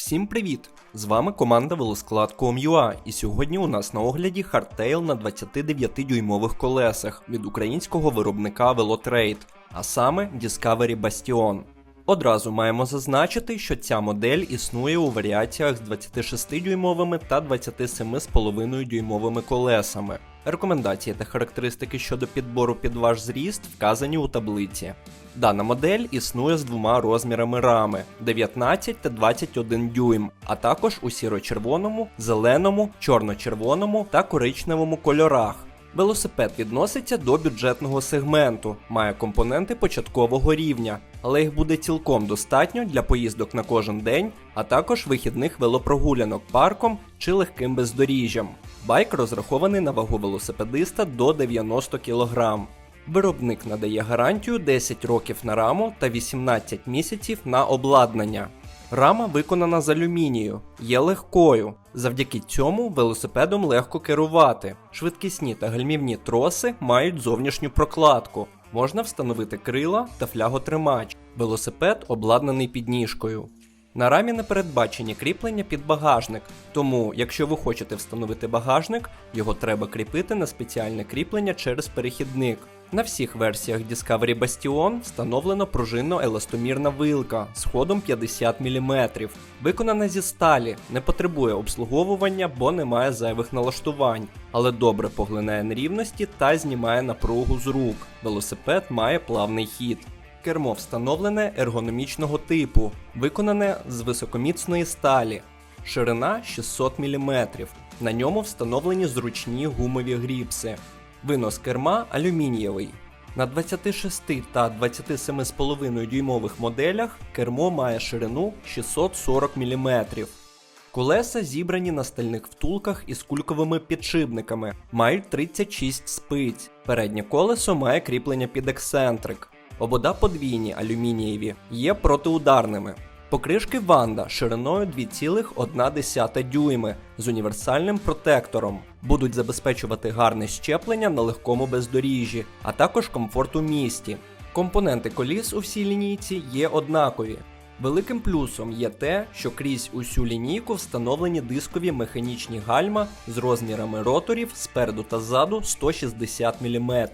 Всім привіт! З вами команда Велосклад.com.ua і сьогодні у нас на огляді хардтейл на 29-дюймових колесах від українського виробника Velotrade, а саме Discovery Bastion. Одразу маємо зазначити, що ця модель існує у варіаціях з 26-дюймовими та 27,5 дюймовими колесами. Рекомендації та характеристики щодо підбору під ваш зріст вказані у таблиці. Дана модель існує з двома розмірами рами 19 та 21 дюйм, а також у сіро-червоному, зеленому, чорно-червоному та коричневому кольорах. Велосипед відноситься до бюджетного сегменту, має компоненти початкового рівня, але їх буде цілком достатньо для поїздок на кожен день, а також вихідних велопрогулянок парком чи легким бездоріжжям. Байк розрахований на вагу велосипедиста до 90 кг. Виробник надає гарантію 10 років на раму та 18 місяців на обладнання. Рама виконана з алюмінію, є легкою. Завдяки цьому велосипедом легко керувати. Швидкісні та гальмівні троси мають зовнішню прокладку. Можна встановити крила та фляготримач. Велосипед обладнаний підніжкою. На рамі не передбачені кріплення під багажник, тому, якщо ви хочете встановити багажник, його треба кріпити на спеціальне кріплення через перехідник. На всіх версіях Discovery Bastion встановлено пружинно-еластомірна вилка з ходом 50 мм. Виконана зі сталі, не потребує обслуговування, бо не має зайвих налаштувань, але добре поглинає нерівності та знімає напругу з рук. Велосипед має плавний хід. Кермо встановлене ергономічного типу, виконане з високоміцної сталі, ширина 600 мм. На ньому встановлені зручні гумові гріпси. Винос керма алюмінієвий. На 26 та 27,5 дюймових моделях кермо має ширину 640 мм. Колеса зібрані на стальних втулках із кульковими підшипниками, мають 36 спиць. Переднє колесо має кріплення під ексцентрик. Обода подвійні алюмінієві, є протиударними. Покришки Ванда шириною 2,1 дюйми з універсальним протектором будуть забезпечувати гарне щеплення на легкому бездоріжжі, а також комфорт у місті. Компоненти коліс у всій лінійці є однакові. Великим плюсом є те, що крізь усю лінійку встановлені дискові механічні гальма з розмірами роторів спереду та ззаду 160 мм.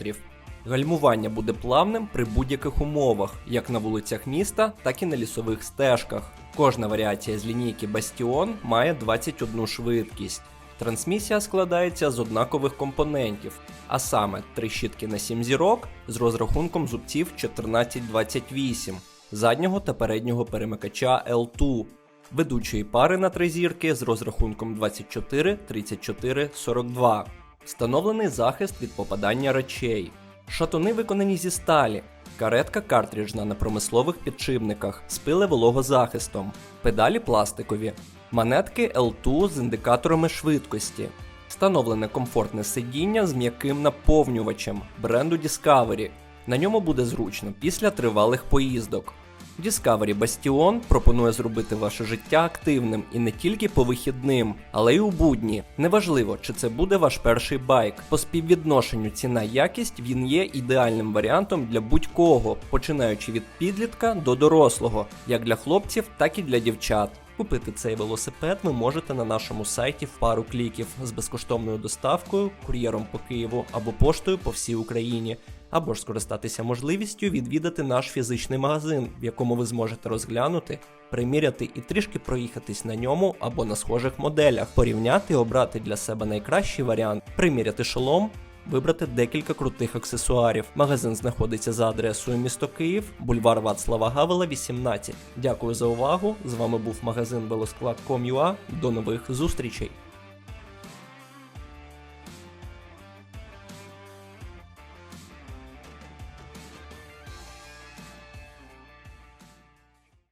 Гальмування буде плавним при будь-яких умовах, як на вулицях міста, так і на лісових стежках. Кожна варіація з лінійки Bastion має 21 швидкість. Трансмісія складається з однакових компонентів, а саме три щітки на 7 зірок з розрахунком зубців 1428, заднього та переднього перемикача L2, ведучої пари на три зірки з розрахунком 24, 34, 42, встановлений захист від попадання речей. Шатуни виконані зі сталі, каретка картриджна на промислових підшипниках з пилевологозахистом, педалі пластикові, манетки L2 з індикаторами швидкості, встановлене комфортне сидіння з м'яким наповнювачем бренду Discovery. На ньому буде зручно після тривалих поїздок. Discovery Bastion пропонує зробити ваше життя активним і не тільки по вихідним, але й у будні. Неважливо, чи це буде ваш перший байк. По співвідношенню ціна-якість він є ідеальним варіантом для будь-кого, починаючи від підлітка до дорослого, як для хлопців, так і для дівчат. Купити цей велосипед ви можете на нашому сайті в пару кліків з безкоштовною доставкою, кур'єром по Києву або поштою по всій Україні, або ж скористатися можливістю відвідати наш фізичний магазин, в якому ви зможете розглянути, приміряти і трішки проїхатись на ньому або на схожих моделях, порівняти обрати для себе найкращий варіант, приміряти шолом. Вибрати декілька крутих аксесуарів. Магазин знаходиться за адресою місто Київ, бульвар Вацлава Гавела, 18. Дякую за увагу. З вами був магазин Велосклад.com.ua. До нових зустрічей.